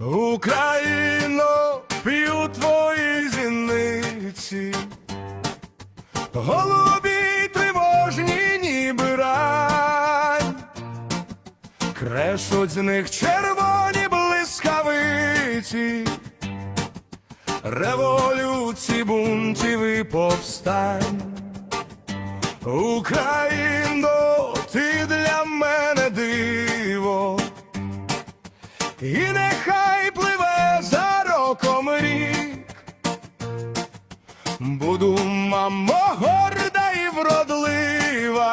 Україно, п'ю твої зіниці, голубі тривожні ніби рань, крешуть з них червоні блискавиці, революції, бунтів і повстань. Україно, ти для мене диво, і нехай Буду, мамо, горда і вродлива,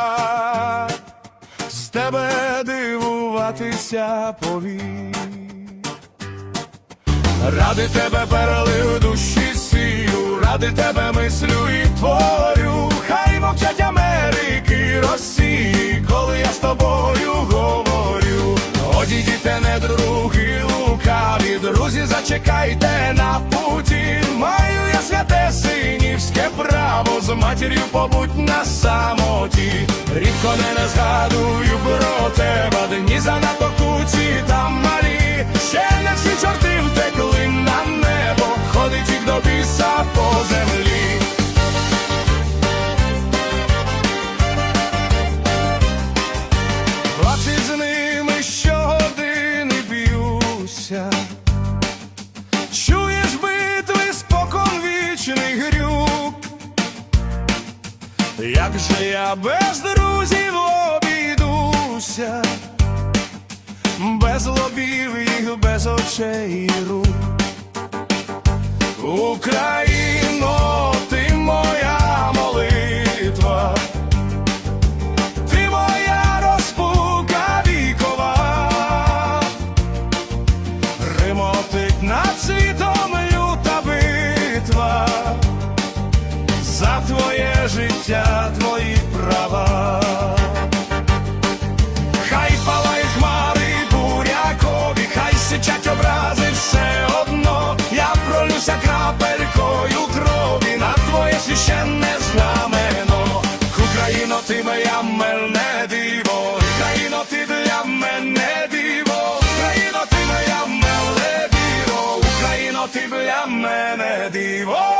з тебе дивуватися повік. Ради тебе перелив душі сію, ради тебе мислю і творю, хай мовчать Америки, Росії, коли я з тобою говорю. Одійдіте, не други лукаві, друзі, зачекайте з матір'ю побудь на самоті. Рідко не, не згадую про тебе, дні занадто Як же я без друзів обійдуся, без лобів їх, без очей і рук. Україно, за твоє життя, твої права. Хай палай хмари бурякові, хай сичать образи все одно. Я пролюся крапелькою крові на твоє священне знамено. Україно, ти моя мельне диво, Україно, ти для мене диво, Україно, ти моя меле диво, Україно, ти для мене диво.